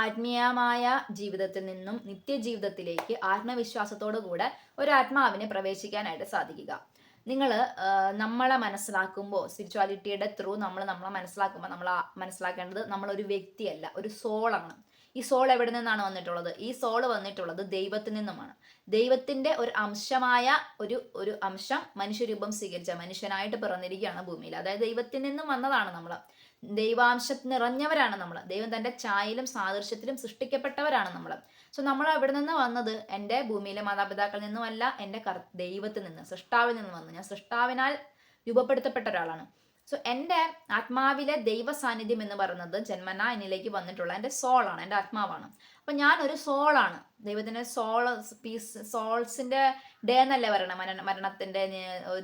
ആത്മീയമായ ജീവിതത്തിൽ നിന്നും നിത്യജീവിതത്തിലേക്ക് ആത്മവിശ്വാസത്തോടു കൂടെ ഒരു ആത്മാവിനെ പ്രവേശിക്കാനായിട്ട് സാധിക്കുക. നിങ്ങൾ നമ്മളെ മനസ്സിലാക്കുമ്പോൾ സ്പിരിച്വാലിറ്റിയുടെ ത്രൂ നമ്മൾ നമ്മളെ മനസ്സിലാക്കുമ്പോൾ നമ്മൾ മനസ്സിലാക്കേണ്ടത് നമ്മളൊരു വ്യക്തിയല്ല ഒരു സോളാണ് ഈ സോൾ എവിടെ നിന്നാണ് വന്നിട്ടുള്ളത്? ഈ സോൾ വന്നിട്ടുള്ളത് ദൈവത്തിൽ നിന്നുമാണ്. ദൈവത്തിന്റെ ഒരു അംശമായ ഒരു ഒരു അംശം മനുഷ്യരൂപം സ്വീകരിച്ച മനുഷ്യനായിട്ട് പിറന്നിരിക്കുകയാണ് ഭൂമിയിൽ. അതായത് ദൈവത്തിൽ നിന്നും വന്നതാണ് നമ്മൾ ദൈവാംശം നിറഞ്ഞവരാണ് നമ്മൾ ദൈവം തന്റെ ചായയിലും സാദൃശ്യത്തിലും സൃഷ്ടിക്കപ്പെട്ടവരാണ് നമ്മൾ സോ നമ്മൾ അവിടെ നിന്ന് വന്നത് എന്റെ ഭൂമിയിലെ മാതാപിതാക്കളിൽ നിന്നുമല്ല എന്റെ കർ ദൈവത്തിൽ നിന്ന് സൃഷ്ടാവിൽ നിന്ന് വന്നു. ഞാൻ സൃഷ്ടാവിനാൽ രൂപപ്പെടുത്തപ്പെട്ട ഒരാളാണ്. സോ എന്റെ ആത്മാവിലെ ദൈവ സാന്നിധ്യം എന്ന് പറയുന്നത് ജന്മന എന്നിലേക്ക് വന്നിട്ടുള്ള എന്റെ സോളാണ് എന്റെ ആത്മാവാണ്. അപ്പം ഞാനൊരു സോളാണ്. ദൈവത്തിന്റെ സോൾ പീസ് സോൾസിന്റെ ഡേ എന്നല്ലേ പറയണം? മരണ മരണത്തിന്റെ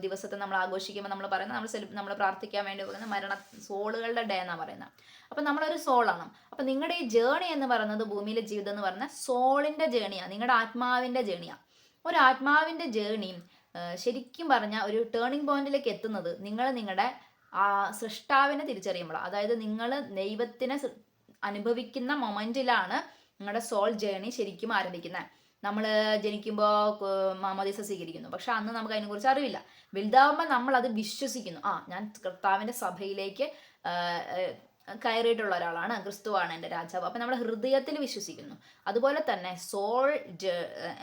ദിവസത്തെ നമ്മൾ ആഘോഷിക്കുമ്പോൾ നമ്മൾ പറയുന്നത് നമ്മൾ സെലി നമ്മൾ പ്രാർത്ഥിക്കാൻ വേണ്ടി പറയുന്നത് മരണ സോളുകളുടെ ഡേ എന്നാണ് പറയുന്നത്. അപ്പം നമ്മളൊരു സോളാണ്. അപ്പം നിങ്ങളുടെ ഈ ജേണി എന്ന് പറയുന്നത് ഭൂമിയിലെ ജീവിതം എന്ന് പറയുന്നത് സോളിന്റെ ജേണിയാണ് നിങ്ങളുടെ ആത്മാവിന്റെ ജേണിയാണ് ഒരു ആത്മാവിന്റെ ജേണി ശരിക്കും പറഞ്ഞാൽ ഒരു ടേണിംഗ് പോയിന്റിലേക്ക് എത്തുന്നത് നിങ്ങൾ നിങ്ങളുടെ ആ സൃഷ്ടാവിനെ തിരിച്ചറിയുമ്പോൾ അതായത് നിങ്ങൾ ദൈവത്തിനെ അനുഭവിക്കുന്ന മൊമെന്റിലാണ് നിങ്ങളുടെ സോൾ ജേണി ശരിക്കും ആരംഭിക്കുന്നത്. നമ്മൾ ജനിക്കുമ്പോൾ മാമോദീസ സ്വീകരിക്കുന്നു. പക്ഷെ അന്ന് നമുക്ക് അതിനെക്കുറിച്ച് അറിവില്ല. വലുതാവുമ്പോൾ നമ്മൾ അത് വിശ്വസിക്കുന്നു. ആ ഞാൻ കർത്താവിന്റെ സഭയിലേക്ക് കയറിയിട്ടുള്ള ഒരാളാണ് ക്രിസ്തുവാണ് എന്റെ രാജാവ്. അപ്പം നമ്മുടെ ഹൃദയത്തിൽ വിശ്വസിക്കുന്നു. അതുപോലെ തന്നെ സോൾ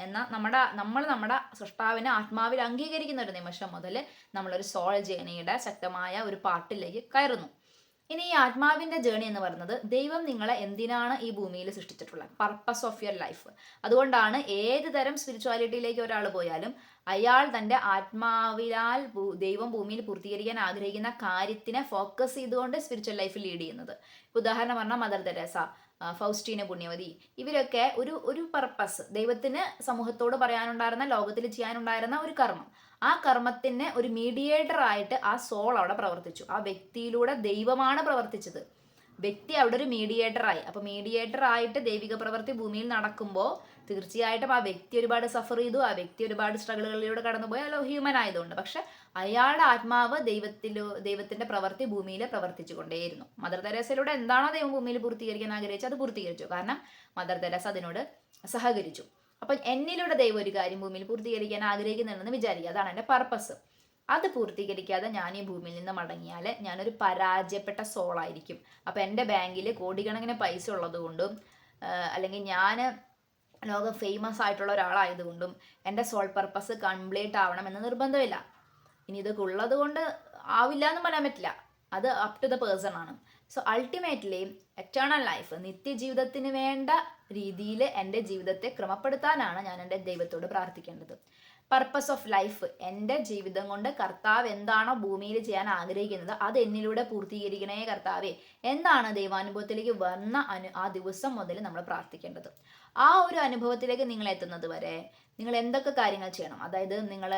എന്ന നമ്മുടെ നമ്മൾ നമ്മുടെ സൃഷ്ടാവിനെ ആത്മാവിൽ അംഗീകരിക്കുന്ന ഒരു നിമിഷം മുതൽ നമ്മളൊരു സോൾ ജേണിയുടെ ശക്തമായ ഒരു പാട്ടിലേക്ക് കയറുന്നു. ഇനി ഈ ആത്മാവിന്റെ ജേണി എന്ന് പറയുന്നത് ദൈവം നിങ്ങളെ എന്തിനാണ് ഈ ഭൂമിയിൽ സൃഷ്ടിച്ചിട്ടുള്ളത്? പർപ്പസ് ഓഫ് യുവർ ലൈഫ് അതുകൊണ്ടാണ് ഏത് തരം സ്പിരിച്വാലിറ്റിയിലേക്ക് ഒരാൾ പോയാലും അയാൾ തന്റെ ആത്മാവിനാൽ ദൈവം ഭൂമിയിൽ പൂർത്തീകരിക്കാൻ ആഗ്രഹിക്കുന്ന കാര്യത്തിനെ ഫോക്കസ് ചെയ്തുകൊണ്ട് സ്പിരിച്വൽ ലൈഫ് ലീഡ് ചെയ്യുന്നത്. ഉദാഹരണം പറഞ്ഞാൽ മദർ തെരേസ. ഫൗസ്റ്റീന പുണ്യവതി. ഇവരൊക്കെ ഒരു ഒരു പർപ്പസ് ദൈവത്തിന് സമൂഹത്തോട് പറയാനുണ്ടായിരുന്ന ലോകത്തിൽ ചെയ്യാനുണ്ടായിരുന്ന ഒരു കർമ്മം. ആ കർമ്മത്തിന് ഒരു മീഡിയേറ്റർ ആയിട്ട് ആ സോൾ അവിടെ പ്രവർത്തിച്ചു. ആ വ്യക്തിയിലൂടെ ദൈവമാണ് പ്രവർത്തിച്ചത്. വ്യക്തി അവിടെ ഒരു മീഡിയേറ്റർ ആയി. അപ്പൊ മീഡിയേറ്റർ ആയിട്ട് ദൈവിക പ്രവൃത്തി ഭൂമിയിൽ നടക്കുമ്പോൾ തീർച്ചയായിട്ടും ആ വ്യക്തി ഒരുപാട് സഫർ ചെയ്തു. ആ വ്യക്തി ഒരുപാട് സ്ട്രഗിളുകളിലൂടെ കടന്നുപോയി. അല്ലോ ഹ്യൂമൻ ആയതുകൊണ്ട്. പക്ഷെ അയാളുടെ ആത്മാവ് ദൈവത്തിലോ ദൈവത്തിന്റെ പ്രവൃത്തി ഭൂമിയിൽ പ്രവർത്തിച്ചു കൊണ്ടേയിരുന്നു മദർ തെരേസയിലൂടെ എന്താണോ ദൈവം ഭൂമിയിൽ പൂർത്തീകരിക്കാൻ ആഗ്രഹിച്ചത് അത് പൂർത്തീകരിച്ചു. കാരണം മദർ തെരേസ അതിനോട് സഹകരിച്ചു. അപ്പൊ എന്നിലൂടെ ദൈവം ഒരു കാര്യം ഭൂമിയിൽ പൂർത്തീകരിക്കാൻ ആഗ്രഹിക്കുന്നുണ്ടെന്ന് വിചാരിക്കുക. അതാണ് എന്റെ പർപ്പസ് അത് പൂർത്തീകരിക്കാതെ ഞാൻ ഈ ഭൂമിയിൽ നിന്ന് മടങ്ങിയാൽ ഞാനൊരു പരാജയപ്പെട്ട സോളായിരിക്കും അപ്പം എന്റെ ബാങ്കിൽ കോടിക്കണക്കിന് പൈസ ഉള്ളതുകൊണ്ടും കൊണ്ടും അല്ലെങ്കിൽ ഞാൻ ലോകം ഫേമസ് ആയിട്ടുള്ള ഒരാളായതുകൊണ്ടും എന്റെ സോൾ പർപ്പസ് കംപ്ലീറ്റ് ആവണം എന്ന് നിർബന്ധമില്ല. ഇനി ഇതൊക്കെ ഉള്ളത് കൊണ്ട് ആവില്ല എന്ന് പറയാൻ പറ്റില്ല. അത് അപ് ടു ദ പേഴ്സൺ ആണ്. സോ അൾട്ടിമേറ്റ്ലി എറ്റേണൽ ലൈഫ് നിത്യജീവിതത്തിന് വേണ്ട രീതിയിൽ എന്റെ ജീവിതത്തെ ക്രമപ്പെടുത്താനാണ് ഞാൻ എന്റെ ദൈവത്തോട് പ്രാർത്ഥിക്കേണ്ടത്. പർപ്പസ് ഓഫ് ലൈഫ് എന്റെ ജീവിതം കൊണ്ട് കർത്താവ് എന്താണോ ഭൂമിയിൽ ചെയ്യാൻ ആഗ്രഹിക്കുന്നത് അത് എന്നിലൂടെ പൂർത്തീകരിക്കണേ കർത്താവേ. എന്താണ് ദൈവാനുഭവത്തിലേക്ക് വന്ന അനു ആ ദിവസം മുതൽ നമ്മൾ പ്രാർത്ഥിക്കേണ്ടത്. ആ ഒരു അനുഭവത്തിലേക്ക് നിങ്ങൾ എത്തുന്നത് വരെ നിങ്ങൾ എന്തൊക്കെ കാര്യങ്ങൾ ചെയ്യണം? അതായത് നിങ്ങൾ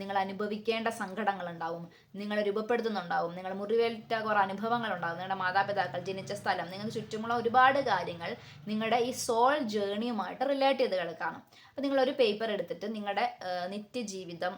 നിങ്ങൾ അനുഭവിക്കേണ്ട സങ്കടങ്ങൾ ഉണ്ടാവും നിങ്ങൾ രൂപപ്പെടുത്തുന്നുണ്ടാവും നിങ്ങൾ മുറിവേറ്റ കുറേ അനുഭവങ്ങൾ ഉണ്ടാവും നിങ്ങളുടെ മാതാപിതാക്കൾ ജനിച്ച സ്ഥലം നിങ്ങൾക്ക് ചുറ്റുമുള്ള ഒരുപാട് കാര്യങ്ങൾ നിങ്ങളുടെ ഈ സോൾ ജേണിയുമായിട്ട് റിലേറ്റ് ചെയ്ത് കിടക്കാണ്. അപ്പോൾ നിങ്ങളൊരു പേപ്പർ എടുത്തിട്ട് നിങ്ങളുടെ നിത്യജീവിതം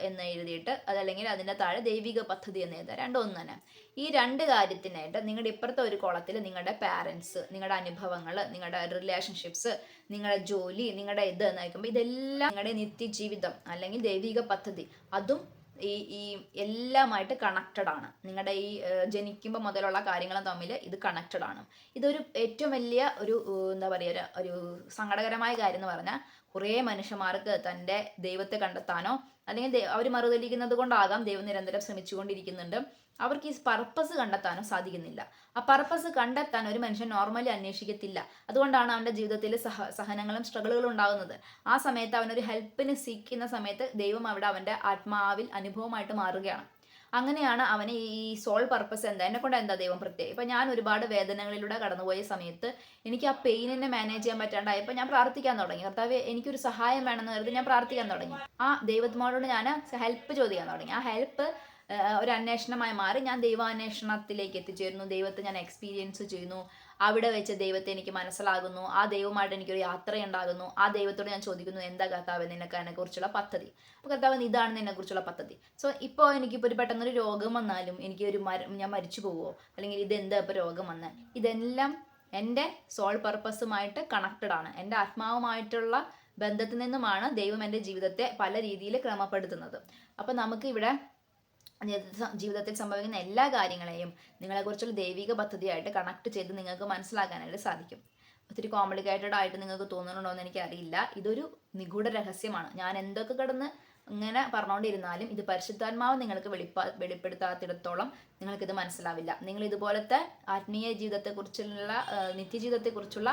എന്ന് എഴുതിയിട്ട് അതല്ലെങ്കിൽ അതിന്റെ താഴെ ദൈവിക പദ്ധതി എന്ന് എഴുതുക. രണ്ടും ഒന്ന് തന്നെ. ഈ രണ്ട് കാര്യത്തിനായിട്ട് നിങ്ങളുടെ ഇപ്പുറത്തെ ഒരു കുളത്തിൽ നിങ്ങളുടെ പാരൻസ് നിങ്ങളുടെ അനുഭവങ്ങൾ നിങ്ങളുടെ റിലേഷൻഷിപ്സ് നിങ്ങളുടെ ജോലി നിങ്ങളുടെ ഇത് എന്ന് വയ്ക്കുമ്പോൾ ഇതെല്ലാം നിങ്ങളുടെ നിത്യജീവിതം അല്ലെങ്കിൽ ദൈവിക പദ്ധതി. അതും ഈ ഈ എല്ലാമായിട്ട് കണക്റ്റഡ് ആണ്. നിങ്ങളുടെ ഈ ജനിക്കുമ്പോൾ മുതലുള്ള കാര്യങ്ങളും തമ്മിൽ ഇത് കണക്റ്റഡ് ആണ്. ഇതൊരു ഏറ്റവും വലിയ ഒരു എന്താ പറയുക ഒരു- സങ്കടകരമായ കാര്യം എന്ന് പറഞ്ഞാൽ കുറേ മനുഷ്യന്മാർക്ക് തന്റെ ദൈവത്തെ കണ്ടെത്താനോ അല്ലെങ്കിൽ അവർ മറുതലിക്കുന്നത് കൊണ്ടാകാം ദൈവം നിരന്തരം ശ്രമിച്ചുകൊണ്ടിരിക്കുന്നുണ്ട്. അവർക്ക് ഈ പർപ്പസ് കണ്ടെത്താനോ സാധിക്കുന്നില്ല. ആ പർപ്പസ് കണ്ടെത്താൻ ഒരു മനുഷ്യൻ നോർമലി അന്വേഷിക്കത്തില്ല. അതുകൊണ്ടാണ് അവന്റെ ജീവിതത്തിൽ സഹ സഹനങ്ങളും സ്ട്രഗിളുകളും ഉണ്ടാകുന്നത്. ആ സമയത്ത് അവനൊരു ഹെൽപ്പിന് സീക്കുന്ന സമയത്ത് ദൈവം അവിടെ അവന്റെ ആത്മാവിൽ അനുഭവമായിട്ട് മാറുകയാണ്. അങ്ങനെയാണ് അവന് ഈ സോൾ പർപ്പസ് എന്താ? എന്നെ കൊണ്ട് എന്താ ദൈവം പ്രത്യേകം? ഇപ്പം ഞാൻ ഒരുപാട് വേദനകളിലൂടെ കടന്നുപോയ സമയത്ത് എനിക്ക് ആ പെയിനിനെ മാനേജ് ചെയ്യാൻ പറ്റാണ്ടായപ്പോൾ ഞാൻ പ്രാർത്ഥിക്കാൻ തുടങ്ങി. കർത്താവ് എനിക്കൊരു സഹായം വേണമെന്ന് കരുതി ഞാൻ പ്രാർത്ഥിക്കാൻ തുടങ്ങി. ആ ദൈവത്തിനോട് ഞാൻ ഹെൽപ്പ് ചോദിക്കാൻ തുടങ്ങി. ആ ഹെൽപ്പ് ഒരു അന്വേഷണമായി മാറി. ഞാൻ ദൈവാന്വേഷണത്തിലേക്ക് എത്തിച്ചേരുന്നു. ദൈവത്തെ ഞാൻ എക്സ്പീരിയൻസ് ചെയ്യുന്നു. അവിടെ വെച്ച് ദൈവത്തെ എനിക്ക് മനസ്സിലാകുന്നു. ആ ദൈവമായിട്ട് എനിക്കൊരു യാത്രയുണ്ടാകുന്നു. ആ ദൈവത്തോട് ഞാൻ ചോദിക്കുന്നു എന്താ കർത്താവ് നിനക്ക് അതിനെക്കുറിച്ചുള്ള പദ്ധതി? അപ്പോൾ കർത്താവ് ഇതാണ് നിന്നെക്കുറിച്ചുള്ള പദ്ധതി. സോ ഇപ്പോൾ എനിക്കിപ്പോൾ ഒരു പെട്ടെന്നൊരു രോഗം വന്നാലും എനിക്ക് ഒരു മര ഞാൻ മരിച്ചു പോവോ? അല്ലെങ്കിൽ ഇതെന്താ ഇപ്പോൾ രോഗം വന്ന്? ഇതെല്ലാം എന്റെ സോൾ പർപ്പസുമായിട്ട് കണക്റ്റഡ് ആണ്. എന്റെ ആത്മാവുമായിട്ടുള്ള ബന്ധത്തിൽ നിന്നുമാണ് ദൈവം എന്റെ ജീവിതത്തെ പല രീതിയിൽ ക്രമപ്പെടുത്തുന്നത്. അപ്പോൾ നമുക്ക് ഇവിടെ ജീവിതത്തിൽ സംഭവിക്കുന്ന എല്ലാ കാര്യങ്ങളെയും നിങ്ങളെക്കുറിച്ചുള്ള ദൈവിക പദ്ധതിയായിട്ട് കണക്ട് ചെയ്ത് നിങ്ങൾക്ക് മനസ്സിലാക്കാനായിട്ട് സാധിക്കും. ഒത്തിരി കോംപ്ലിക്കേറ്റഡ് ആയിട്ട് നിങ്ങൾക്ക് തോന്നുന്നുണ്ടോ എന്ന് എനിക്കറിയില്ല. ഇതൊരു നിഗൂഢ രഹസ്യമാണ്. ഞാൻ എന്തൊക്കെ കിടന്ന് ഇങ്ങനെ പറഞ്ഞുകൊണ്ടിരുന്നാലും ഇത് പരിശുദ്ധാത്മാവ് നിങ്ങൾക്ക് വെളിപ്പാ വെളിപ്പെടുത്താത്തിടത്തോളം നിങ്ങൾക്കിത് മനസ്സിലാവില്ല. നിങ്ങൾ ഇതുപോലത്തെ ആത്മീയ ജീവിതത്തെക്കുറിച്ചുള്ള നിത്യജീവിതത്തെക്കുറിച്ചുള്ള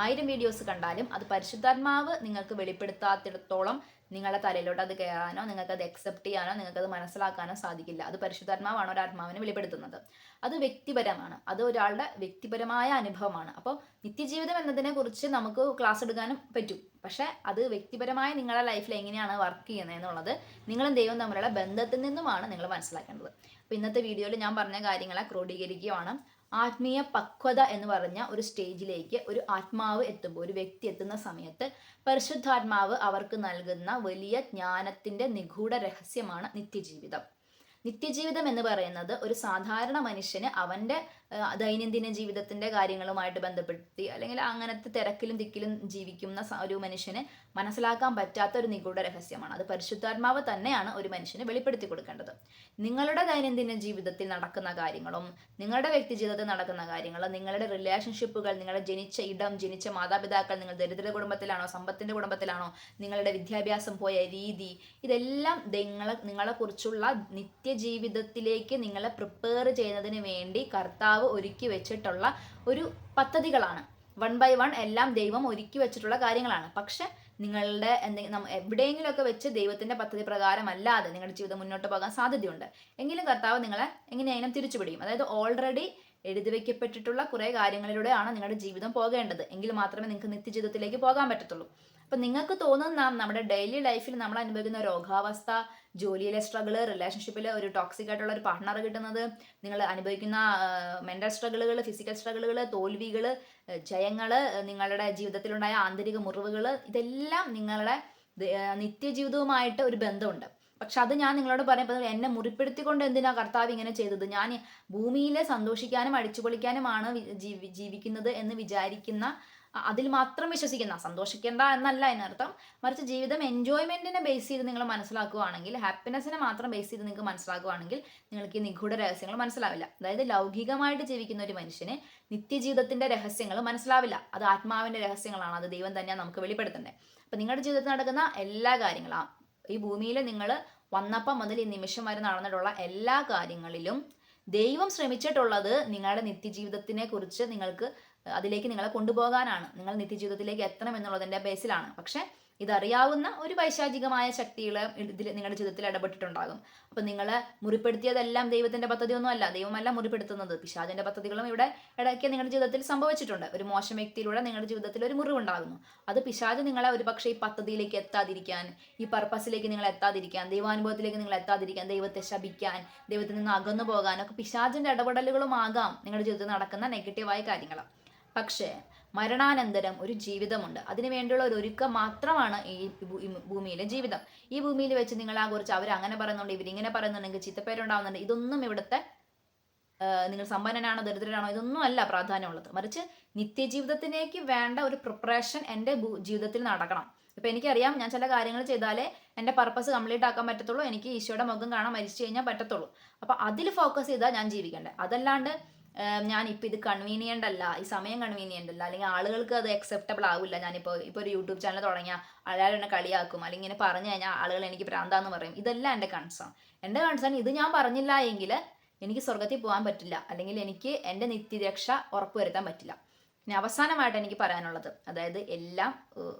ആയിരം വീഡിയോസ് കണ്ടാലും അത് പരിശുദ്ധാത്മാവ് നിങ്ങൾക്ക് വെളിപ്പെടുത്താത്തിടത്തോളം നിങ്ങളുടെ തലയിലോട്ട് അത് കയറാനോ നിങ്ങൾക്ക് അത് അക്സെപ്റ്റ് ചെയ്യാനോ നിങ്ങൾക്ക് അത് മനസ്സിലാക്കാനോ സാധിക്കില്ല. അത് പരിശുദ്ധാത്മാവാണ് ഒരാത്മാവിനെ വെളിപ്പെടുത്തുന്നത്. അത് വ്യക്തിപരമാണ്. അത് ഒരാളുടെ വ്യക്തിപരമായ അനുഭവമാണ്. അപ്പോൾ നിത്യജീവിതം എന്നതിനെ കുറിച്ച് നമുക്ക് ക്ലാസ് എടുക്കാനും പറ്റും. പക്ഷേ അത് വ്യക്തിപരമായ നിങ്ങളുടെ ലൈഫിൽ എങ്ങനെയാണ് വർക്ക് ചെയ്യുന്നത് എന്നുള്ളത് നിങ്ങളും ദൈവം തമ്മിലുള്ള ബന്ധത്തിൽ നിന്നുമാണ് നിങ്ങൾ മനസ്സിലാക്കേണ്ടത്. അപ്പോൾ ഇന്നത്തെ വീഡിയോയിൽ ഞാൻ പറഞ്ഞ കാര്യങ്ങളെ ക്രോഡീകരിക്കുകയാണ്. ആത്മീയ പക്വത എന്ന് പറഞ്ഞ ഒരു സ്റ്റേജിലേക്ക് ഒരു ആത്മാവ് എത്തുമ്പോൾ ഒരു വ്യക്തി എത്തുന്ന സമയത്ത് പരിശുദ്ധാത്മാവ് അവർക്ക് നൽകുന്ന വലിയ ജ്ഞാനത്തിന്റെ നിഗൂഢ രഹസ്യമാണ് നിത്യജീവിതം. നിത്യജീവിതം എന്ന് പറയുന്നത് ഒരു സാധാരണ മനുഷ്യന് അവന്റെ ദൈനംദിന ജീവിതത്തിന്റെ കാര്യങ്ങളുമായിട്ട് ബന്ധപ്പെടുത്തി അല്ലെങ്കിൽ അങ്ങനത്തെ തിരക്കിലും തിക്കിലും ജീവിക്കുന്ന ഒരു മനുഷ്യന് മനസ്സിലാക്കാൻ പറ്റാത്ത ഒരു നിഗൂഢ രഹസ്യമാണ്. അത് പരിശുദ്ധാത്മാവ് തന്നെയാണ് ഒരു മനുഷ്യന് വെളിപ്പെടുത്തി കൊടുക്കേണ്ടത്. നിങ്ങളുടെ ദൈനംദിന ജീവിതത്തിൽ നടക്കുന്ന കാര്യങ്ങളും നിങ്ങളുടെ വ്യക്തി ജീവിതത്തിൽ നടക്കുന്ന കാര്യങ്ങളും നിങ്ങളുടെ റിലേഷൻഷിപ്പുകൾ നിങ്ങളുടെ ജനിച്ച ഇടം ജനിച്ച മാതാപിതാക്കൾ നിങ്ങൾ ദരിദ്ര കുടുംബത്തിലാണോ സമ്പത്തിന്റെ കുടുംബത്തിലാണോ നിങ്ങളുടെ വിദ്യാഭ്യാസം പോയ രീതി ഇതെല്ലാം നിങ്ങളെ നിങ്ങളെക്കുറിച്ചുള്ള നിത്യജീവിതത്തിലേക്ക് നിങ്ങളെ പ്രിപ്പയർ ചെയ്യുന്നതിന് വേണ്ടി കർത്താവ് കർത്താവ് ഒരുക്കി വെച്ചിട്ടുള്ള ഒരു പദ്ധതികളാണ്. വൺ ബൈ വൺ എല്ലാം ദൈവം ഒരുക്കി വെച്ചിട്ടുള്ള കാര്യങ്ങളാണ്. പക്ഷെ നിങ്ങളുടെ എന്തെങ്കിലും എവിടെയെങ്കിലുമൊക്കെ വെച്ച് ദൈവത്തിന്റെ പദ്ധതി പ്രകാരമല്ലാതെ നിങ്ങളുടെ ജീവിതം മുന്നോട്ട് പോകാൻ സാധ്യതയുണ്ട്. എങ്കിലും കർത്താവ് നിങ്ങളെ എങ്ങനെയായാലും തിരിച്ചുപിടിയും അതായത് ഓൾറെഡി എഴുതി വെക്കപ്പെട്ടിട്ടുള്ള കുറേ കാര്യങ്ങളിലൂടെയാണ് നിങ്ങളുടെ ജീവിതം പോകേണ്ടത്. എങ്കിൽ മാത്രമേ നിങ്ങൾക്ക് നിത്യജീവിതത്തിലേക്ക് പോകാൻ പറ്റത്തുള്ളൂ. അപ്പം നിങ്ങൾക്ക് തോന്നുന്ന നമ്മുടെ ഡെയിലി ലൈഫിൽ നമ്മൾ അനുഭവിക്കുന്ന രോഗാവസ്ഥ ജോലിയിലെ സ്ട്രഗിൾ റിലേഷൻഷിപ്പിൽ ഒരു ടോക്സിക് ആയിട്ടുള്ള ഒരു പാർട്ട്ണർ കിട്ടുന്നത് നിങ്ങൾ അനുഭവിക്കുന്ന മെന്റൽ സ്ട്രഗിളുകൾ ഫിസിക്കൽ സ്ട്രഗിളുകൾ തോൽവികൾ ജയങ്ങൾ നിങ്ങളുടെ ജീവിതത്തിലുണ്ടായ ആന്തരിക മുറിവുകൾ ഇതെല്ലാം നിങ്ങളുടെ നിത്യജീവിതവുമായിട്ട് ഒരു ബന്ധമുണ്ട്. പക്ഷെ അത് ഞാൻ നിങ്ങളോട് പറയുമ്പോൾ എന്നെ മുറിപ്പെടുത്തിക്കൊണ്ട് എന്തിനാ കർത്താവ് ഇങ്ങനെ ചെയ്തത്? ഞാൻ ഭൂമിയിലെ സന്തോഷിക്കാനും അടിച്ചുപൊളിക്കാനുമാണ് ജീവിക്കുന്നത് എന്ന് വിചാരിക്കുന്ന അതിൽ മാത്രം വിശ്വസിക്കുന്ന സന്തോഷിക്കേണ്ട എന്നല്ല എന്നർത്ഥം മറിച്ച് ജീവിതം എൻജോയ്മെന്റിനെ ബേസ് ചെയ്ത് നിങ്ങൾ മനസ്സിലാക്കുകയാണെങ്കിൽ ഹാപ്പിനെസ്സിനെ മാത്രം ബേസ് ചെയ്ത് നിങ്ങൾക്ക് മനസ്സിലാക്കുകയാണെങ്കിൽ നിങ്ങൾക്ക് ഈ നിഗൂഢ രഹസ്യങ്ങൾ മനസ്സിലാവില്ല. അതായത് ലൗകികമായിട്ട് ജീവിക്കുന്ന ഒരു മനുഷ്യന് നിത്യജീവിതത്തിന്റെ രഹസ്യങ്ങൾ മനസ്സിലാവില്ല. അത് ആത്മാവിന്റെ രഹസ്യങ്ങളാണ്. അത് ദൈവം തന്നെയാണ് നമുക്ക് വെളിപ്പെടുത്തേണ്ടത് അപ്പൊ നിങ്ങളുടെ ജീവിതത്തിൽ നടക്കുന്ന എല്ലാ കാര്യങ്ങളും ഈ ഭൂമിയിൽ നിങ്ങൾ വന്നപ്പം മുതൽ ഈ നിമിഷം വരെ നടന്നിട്ടുള്ള എല്ലാ കാര്യങ്ങളിലും ദൈവം ശ്രമിച്ചിട്ടുള്ളത് നിങ്ങളുടെ നിത്യജീവിതത്തിനെ കുറിച്ച് നിങ്ങൾക്ക് അതിലേക്ക് നിങ്ങളെ കൊണ്ടുപോകാനാണ്. നിങ്ങൾ നിത്യജീവിതത്തിലേക്ക് എത്തണം എന്നുള്ളതിന്റെ ബേസിലാണ്. പക്ഷേ ഇതറിയാവുന്ന ഒരു വൈശാചികമായ ശക്തികൾ ഇതിൽ നിങ്ങളുടെ ജീവിതത്തിൽ ഇടപെട്ടിട്ടുണ്ടാകും. അപ്പം നിങ്ങളെ മുറിപ്പെടുത്തിയതെല്ലാം ദൈവത്തിന്റെ പദ്ധതിയൊന്നും അല്ല ദൈവമല്ല മുറിപ്പെടുത്തുന്നത്. പിശാചിന്റെ പദ്ധതികളും ഇവിടെ ഇടയ്ക്ക് നിങ്ങളുടെ ജീവിതത്തിൽ സംഭവിച്ചിട്ടുണ്ട്. ഒരു മോശം വ്യക്തിയിലൂടെ നിങ്ങളുടെ ജീവിതത്തിൽ ഒരു മുറിവുണ്ടാകുന്നു. അത് പിശാജ് നിങ്ങളെ ഒരു പക്ഷേ ഈ പദ്ധതിയിലേക്ക് എത്താതിരിക്കാൻ ഈ പർപ്പസിലേക്ക് നിങ്ങൾ എത്താതിരിക്കാൻ ദൈവാനുഭവത്തിലേക്ക് നിങ്ങൾ എത്താതിരിക്കാൻ ദൈവത്തെ ശപിക്കാൻ ദൈവത്തിൽ നിന്ന് അകന്നു പോകാനൊക്കെ പിശാചിന്റെ ഇടപെടലുകളും ആകാം നിങ്ങളുടെ ജീവിതത്തിൽ നടക്കുന്ന നെഗറ്റീവായ കാര്യങ്ങളാണ് പക്ഷേ മരണാനന്തരം ഒരു ജീവിതമുണ്ട്. അതിനു വേണ്ടിയുള്ള ഒരു ഒരുക്കം മാത്രമാണ് ഈ ഭൂമിയിലെ ജീവിതം. ഈ ഭൂമിയിൽ വെച്ച് നിങ്ങൾ ആ കുറിച്ച് അവർ അങ്ങനെ പറയുന്നുണ്ട് ഇവരിങ്ങനെ പറയുന്നുണ്ടെങ്കിൽ ചിത്തപ്പേരുണ്ടാവുന്നുണ്ട്. ഇതൊന്നും ഇവിടുത്തെ നിങ്ങൾ സമ്പന്നനാണോ ദരിദ്രനാണോ ഇതൊന്നും അല്ല പ്രാധാന്യമുള്ളത്. മറിച്ച് നിത്യജീവിതത്തിലേക്ക് വേണ്ട ഒരു പ്രിപ്പറേഷൻ എന്റെ ജീവിതത്തിൽ നടക്കണം. ഇപ്പം എനിക്കറിയാം ഞാൻ ചില കാര്യങ്ങൾ ചെയ്താലേ എന്റെ പർപ്പസ് കംപ്ലീറ്റ് ആക്കാൻ പറ്റത്തുള്ളൂ എനിക്ക് ഈശോയുടെ മുഖം കാണാൻ മരിച്ചു കഴിഞ്ഞാൽ പറ്റത്തുള്ളൂ. അപ്പം അതിൽ ഫോക്കസ് ചെയ്താൽ ഞാൻ ജീവിക്കേണ്ടത് അതല്ലാണ്ട് ഇപ്പൊ ഇത് കൺവീനിയന്റ് അല്ല. ഈ സമയം കൺവീനിയന്റ് അല്ല. അല്ലെങ്കിൽ ആളുകൾക്ക് അത് അക്സെപ്റ്റബിൾ ആവില്ല. ഞാനിപ്പോൾ ഇപ്പൊ ഒരു യൂട്യൂബ് ചാനൽ തുടങ്ങിയാൽ ആളുകൾ എന്നെ കളിയാക്കും. അല്ലെങ്കിൽ ഇങ്ങനെ പറഞ്ഞു കഴിഞ്ഞാൽ ആളുകൾ എനിക്ക് പ്രാന്താന്ന് പറയും. ഇതെല്ലാം എന്റെ കൺസേൺ എന്റെ കൺസേൺ ഇത് ഞാൻ പറഞ്ഞില്ല എങ്കിൽ എനിക്ക് സ്വർഗത്തിൽ പോകാൻ പറ്റില്ല. അല്ലെങ്കിൽ എനിക്ക് എന്റെ നിത്യരക്ഷ ഉറപ്പുവരുത്താൻ പറ്റില്ല. ഇനി അവസാനമായിട്ട് എനിക്ക് പറയാനുള്ളത്. അതായത് എല്ലാം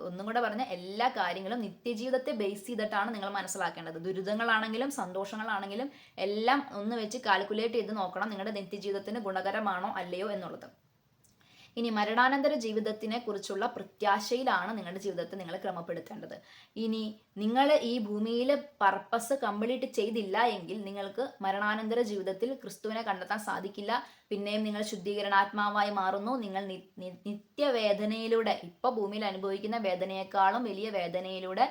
ഒന്നും കൂടെ പറഞ്ഞ എല്ലാ കാര്യങ്ങളും നിത്യജീവിതത്തെ ബേസ് ചെയ്തിട്ടാണ് നിങ്ങൾ മനസ്സിലാക്കേണ്ടത്. ദുരിതങ്ങളാണെങ്കിലും സന്തോഷങ്ങളാണെങ്കിലും എല്ലാം ഒന്ന് വെച്ച് കാൽക്കുലേറ്റ് ചെയ്ത് നോക്കണം നിങ്ങളുടെ നിത്യജീവിതത്തിന് ഗുണകരമാണോ അല്ലയോ എന്നുള്ളത്. ഇനി മരണാനന്തര ജീവിതത്തിനെ കുറിച്ചുള്ള പ്രത്യാശയിലാണ് നിങ്ങളുടെ ജീവിതത്തെ നിങ്ങൾ ക്രമപ്പെടുത്തേണ്ടത്. ഇനി നിങ്ങൾ ഈ ഭൂമിയിൽ പർപ്പസ് കംപ്ലീറ്റ് ചെയ്തില്ല എങ്കിൽ നിങ്ങൾക്ക് മരണാനന്തര ജീവിതത്തിൽ ക്രിസ്തുവിനെ കണ്ടെത്താൻ സാധിക്കില്ല. പിന്നെയും നിങ്ങൾ ശുദ്ധീകരണാത്മാവായി മാറുന്നു. നിങ്ങൾ നിത്യവേദനയിലൂടെ ഇപ്പൊ ഭൂമിയിൽ അനുഭവിക്കുന്ന വേദനയെക്കാളും വലിയ വേദനയിലൂടെ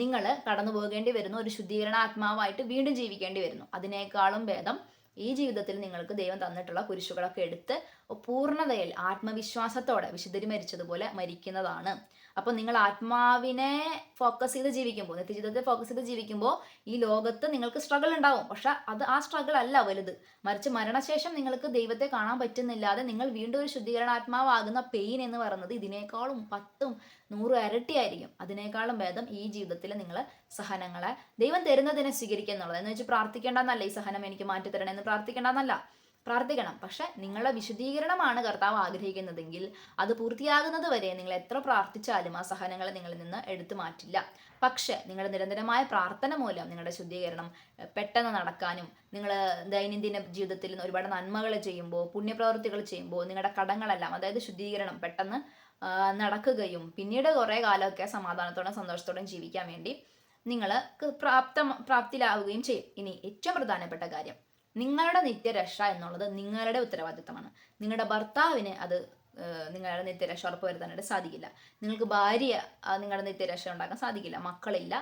നിങ്ങൾ കടന്നു പോകേണ്ടി വരുന്നു ഒരു ശുദ്ധീകരണ ആത്മാവായിട്ട് വീണ്ടും ജീവിക്കേണ്ടി വരുന്നു. അതിനേക്കാളും ഭേദം ഈ ജീവിതത്തിൽ നിങ്ങൾക്ക് ദൈവം തന്നിട്ടുള്ള കുരിശുകളൊക്കെ എടുത്ത് പൂർണതയിൽ ആത്മവിശ്വാസത്തോടെ വിശുദ്ധരി മരിച്ചതുപോലെ മരിക്കുന്നതാണ്. അപ്പോൾ നിങ്ങൾ ആത്മാവിനെ ഫോക്കസ് ചെയ്ത് ജീവിക്കുമ്പോൾ നിത്യജീവിതത്തെ ഫോക്കസ് ചെയ്ത് ജീവിക്കുമ്പോൾ ഈ ലോകത്ത് നിങ്ങൾക്ക് സ്ട്രഗിൾ ഉണ്ടാവും. പക്ഷെ അത് ആ സ്ട്രഗിൾ അല്ല വലുത്. മറിച്ച് മരണശേഷം നിങ്ങൾക്ക് ദൈവത്തെ കാണാൻ പറ്റുന്നില്ലാതെ നിങ്ങൾ വീണ്ടും ഒരു ശുദ്ധീകരണാത്മാവാകുന്ന പെയിൻ എന്ന് പറയുന്നത് ഇതിനേക്കാളും പത്തും നൂറും ഇരട്ടിയായിരിക്കും അതിനേക്കാളും ഭേദം ഈ ജീവിതത്തിൽ നിങ്ങൾ സഹനങ്ങളെ ദൈവം തരുന്നതിനെ സ്വീകരിക്കുക എന്നുള്ളത്. എന്ന് വെച്ച് പ്രാർത്ഥിക്കേണ്ടെന്നല്ല ഈ സഹനം എനിക്ക് മാറ്റി തരണം എന്ന് പ്രാർത്ഥിക്കേണ്ടെന്നല്ല പ്രാർത്ഥിക്കണം. പക്ഷെ നിങ്ങളുടെ വിശദീകരണമാണ് കർത്താവ് ആഗ്രഹിക്കുന്നതെങ്കിൽ അത് പൂർത്തിയാകുന്നത് വരെ നിങ്ങൾ എത്ര പ്രാർത്ഥിച്ചാലും ആ സഹനങ്ങളെ നിങ്ങളിൽ നിന്ന് എടുത്തു മാറ്റില്ല. പക്ഷെ നിങ്ങളുടെ നിരന്തരമായ പ്രാർത്ഥന മൂലം നിങ്ങളുടെ ശുദ്ധീകരണം പെട്ടെന്ന് നടക്കാനും നിങ്ങൾ ദൈനംദിന ജീവിതത്തിൽ ഒരുപാട് നന്മകൾ ചെയ്യുമ്പോൾ പുണ്യപ്രവൃത്തികൾ ചെയ്യുമ്പോൾ നിങ്ങളുടെ കടങ്ങളെല്ലാം അതായത് ശുദ്ധീകരണം പെട്ടെന്ന് നടക്കുകയും പിന്നീട് കുറേ കാലമൊക്കെ സമാധാനത്തോടെ സന്തോഷത്തോടെയും ജീവിക്കാൻ വേണ്ടി നിങ്ങൾ പ്രാപ്ത പ്രാപ്തിയിലാവുകയും ചെയ്യും. ഇനി ഏറ്റവും പ്രധാനപ്പെട്ട കാര്യം നിങ്ങളുടെ നിത്യരക്ഷ എന്നുള്ളത് നിങ്ങളുടെ ഉത്തരവാദിത്തമാണ്. നിങ്ങളുടെ ഭർത്താവിന് അത് നിങ്ങളുടെ നിത്യരക്ഷ ഉറപ്പുവരുത്താനായിട്ട് സാധിക്കില്ല. നിങ്ങൾക്ക് ഭാര്യ നിങ്ങളുടെ നിത്യരക്ഷ ഉണ്ടാക്കാൻ സാധിക്കില്ല. മക്കളില്ല.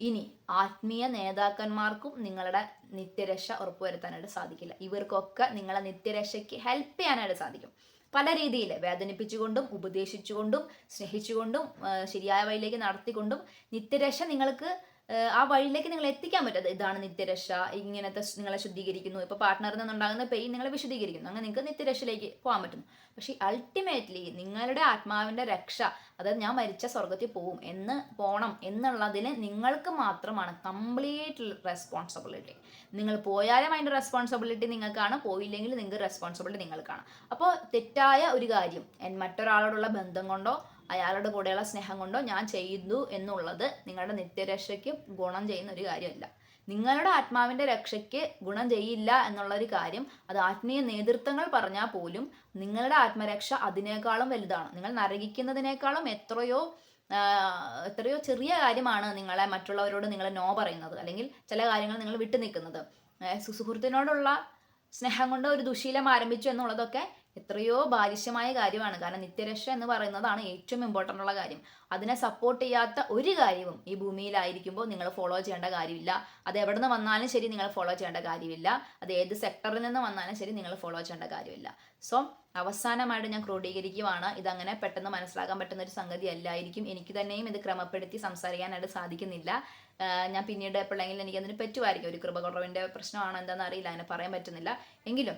ഇനി ആത്മീയ നേതാക്കന്മാർക്കും നിങ്ങളുടെ നിത്യരക്ഷ ഉറപ്പുവരുത്താനായിട്ട് സാധിക്കില്ല. ഇവർക്കൊക്കെ നിങ്ങളെ നിത്യരക്ഷയ്ക്ക് ഹെൽപ്പ് ചെയ്യാനായിട്ട് സാധിക്കും. പല രീതിയിൽ വേദനിപ്പിച്ചുകൊണ്ടും ഉപദേശിച്ചുകൊണ്ടും സ്നേഹിച്ചുകൊണ്ടും ശരിയായ വഴിയിലേക്ക് നടത്തിക്കൊണ്ടും നിത്യരക്ഷ നിങ്ങൾക്ക് ആ വഴിയിലേക്ക് നിങ്ങൾ എത്തിക്കാൻ പറ്റും. ഇതാണ് നിത്യരക്ഷ. ഇങ്ങനത്തെ നിങ്ങളെ ശുദ്ധീകരിക്കുന്നു. ഇപ്പോൾ പാർട്ട്ണറിൽ നിന്നുണ്ടാകുന്ന പെയിൻ നിങ്ങളെ വിശദീകരിക്കുന്നു. അങ്ങനെ നിങ്ങൾക്ക് നിത്യരക്ഷയിലേക്ക് പോകാൻ പറ്റുന്നു പക്ഷേ അൾട്ടിമേറ്റ്ലി നിങ്ങളുടെ ആത്മാവിന്റെ രക്ഷ അതായത് ഞാൻ മരിച്ച സ്വർഗത്തിൽ പോവും എന്ന് പോകണം എന്നുള്ളതിന് നിങ്ങൾക്ക് മാത്രമാണ് കംപ്ലീറ്റ് റെസ്പോൺസിബിലിറ്റി നിങ്ങൾ പോയാലും അതിന്റെ റെസ്പോൺസിബിലിറ്റി നിങ്ങൾക്കാണ്. പോയില്ലെങ്കിൽ നിങ്ങൾക്ക് റെസ്പോൺസിബിലിറ്റി നിങ്ങൾക്കാണ്. അപ്പോൾ തെറ്റായ ഒരു കാര്യം മറ്റൊരാളോടുള്ള ബന്ധം കൊണ്ടോ അയാളുടെ കൂടെയുള്ള സ്നേഹം കൊണ്ടോ ഞാൻ ചെയ്യുന്നു എന്നുള്ളത് നിങ്ങളുടെ നിത്യരക്ഷയ്ക്ക് ഗുണം ചെയ്യുന്ന ഒരു കാര്യമല്ല. നിങ്ങളുടെ ആത്മാവിന്റെ രക്ഷയ്ക്ക് ഗുണം ചെയ്യില്ല എന്നുള്ളൊരു കാര്യം അത് ആത്മീയ നേതൃത്വങ്ങൾ പറഞ്ഞാൽ പോലും നിങ്ങളുടെ ആത്മരക്ഷ അതിനേക്കാളും വലുതാണ്. നിങ്ങൾ നരകിക്കുന്നതിനേക്കാളും എത്രയോ എത്രയോ ചെറിയ കാര്യമാണ് നിങ്ങളെ മറ്റുള്ളവരോട് നിങ്ങൾ നോ പറയുന്നത്. അല്ലെങ്കിൽ ചില കാര്യങ്ങൾ നിങ്ങൾ വിട്ടു നിൽക്കുന്നത് സുഹൃത്തിനോടുള്ള സ്നേഹം കൊണ്ട് ഒരു ദുശീലം ആരംഭിച്ചു എന്നുള്ളതൊക്കെ എത്രയോ ബാലിശ്യമായ കാര്യമാണ്. കാരണം നിത്യരക്ഷ എന്ന് പറയുന്നതാണ് ഏറ്റവും ഇമ്പോർട്ടന്റ് ഉള്ള കാര്യം. അതിനെ സപ്പോർട്ട് ചെയ്യാത്ത ഒരു കാര്യവും ഈ ഭൂമിയിലായിരിക്കുമ്പോൾ നിങ്ങൾ ഫോളോ ചെയ്യേണ്ട കാര്യമില്ല. അത് എവിടെ നിന്ന് വന്നാലും ശരി നിങ്ങൾ ഫോളോ ചെയ്യേണ്ട കാര്യമില്ല. അത് ഏത് സെക്ടറിൽ നിന്ന് വന്നാലും ശരി നിങ്ങൾ ഫോളോ ചെയ്യേണ്ട കാര്യമില്ല. സോ അവസാനമായിട്ട് ഞാൻ ക്രോഡീകരിക്കുവാണ്. ഇതങ്ങനെ പെട്ടെന്ന് മനസ്സിലാക്കാൻ പറ്റുന്ന ഒരു സംഗതി അല്ലായിരിക്കും. എനിക്ക് തന്നെയും ഇത് ക്രമപ്പെടുത്തി സംസാരിക്കാനായിട്ട് സാധിക്കുന്നില്ല. ഞാൻ പിന്നീട് എപ്പോഴെങ്കിലും എനിക്ക് അതിന് പറ്റുമായിരിക്കും. ഒരു കൃപകുറവിന്റെ പ്രശ്നമാണോ എന്താണെന്ന് അറിയില്ല. അങ്ങനെ പറയാൻ പറ്റുന്നില്ല. എങ്കിലും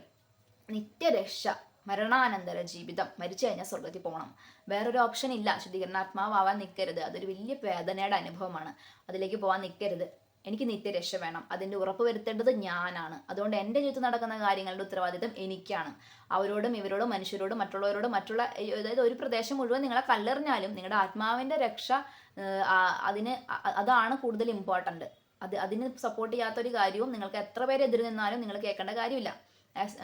നിത്യരക്ഷ മരണാനന്തര ജീവിതം. മരിച്ചു കഴിഞ്ഞാൽ സ്വർഗത്തിൽ പോകണം വേറൊരു ഓപ്ഷൻ ഇല്ല. ശുദ്ധീകരണാത്മാവാൻ നിൽക്കരുത്. അതൊരു വലിയ വേദനയുടെ അനുഭവമാണ്. അതിലേക്ക് പോകാൻ നിൽക്കരുത്. എനിക്ക് നിത്യരക്ഷ വേണം. അതിന്റെ ഉറപ്പ് വരുത്തേണ്ടത് ഞാനാണ്. അതുകൊണ്ട് എന്റെ ജീവിതത്തിൽ നടക്കുന്ന കാര്യങ്ങളുടെ ഉത്തരവാദിത്തം എനിക്കാണ്. അവരോടും ഇവരോടും മനുഷ്യരോടും മറ്റുള്ളവരോടും മറ്റുള്ള അതായത് ഒരു പ്രദേശം മുഴുവൻ നിങ്ങളെ കല്ലെറിഞ്ഞാലും നിങ്ങളുടെ ആത്മാവിന്റെ രക്ഷ അതിന് അതാണ് കൂടുതൽ ഇമ്പോർട്ടന്റ് അത് അതിന് സപ്പോർട്ട് ചെയ്യാത്തൊരു കാര്യവും നിങ്ങൾക്ക് എത്ര പേര് എതിർ നിന്നാലും നിങ്ങൾ കേൾക്കേണ്ട കാര്യമില്ല.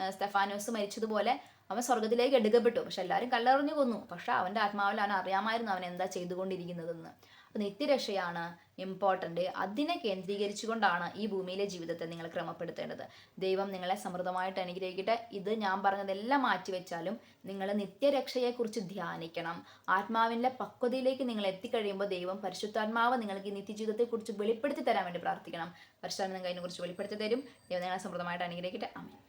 സ്റ്റെഫാനോസ് മരിച്ചതുപോലെ അവൻ സ്വർഗത്തിലേക്ക് എടുക്കപ്പെട്ടു. പക്ഷെ എല്ലാവരും കല്ലെറിഞ്ഞു കൊന്നു. പക്ഷെ അവന്റെ ആത്മാവിൽ അവൻ അറിയാമായിരുന്നു അവൻ എന്താ ചെയ്തുകൊണ്ടിരിക്കുന്നതെന്ന്. അപ്പൊ നിത്യരക്ഷയാണ് ഇമ്പോർട്ടന്റ് അതിനെ കേന്ദ്രീകരിച്ചുകൊണ്ടാണ് ഈ ഭൂമിയിലെ ജീവിതത്തെ നിങ്ങൾ ക്രമപ്പെടുത്തേണ്ടത്. ദൈവം നിങ്ങളെ സമൃദ്ധമായിട്ട് അനുഗ്രഹിക്കട്ടെ. ഇത് ഞാൻ പറഞ്ഞതെല്ലാം മാറ്റിവെച്ചാലും നിങ്ങൾ നിത്യരക്ഷയെക്കുറിച്ച് ധ്യാനിക്കണം. ആത്മാവിന്റെ പക്വതയിലേക്ക് നിങ്ങൾ എത്തിക്കഴിയുമ്പോൾ ദൈവം പരിശുദ്ധാത്മാവ് നിങ്ങൾക്ക് ഈ നിത്യജീവിതത്തെക്കുറിച്ച് വെളിപ്പെടുത്തി തരാൻ വേണ്ടി പ്രാർത്ഥിക്കണം. പരിശുദ്ധാത്മ അതിനെക്കുറിച്ച് വെളിപ്പെടുത്തി തരും. ദൈവം നിങ്ങളെ സമൃദ്ധമായിട്ട് അനുഗ്രഹിക്കട്ടെ. അമ്മ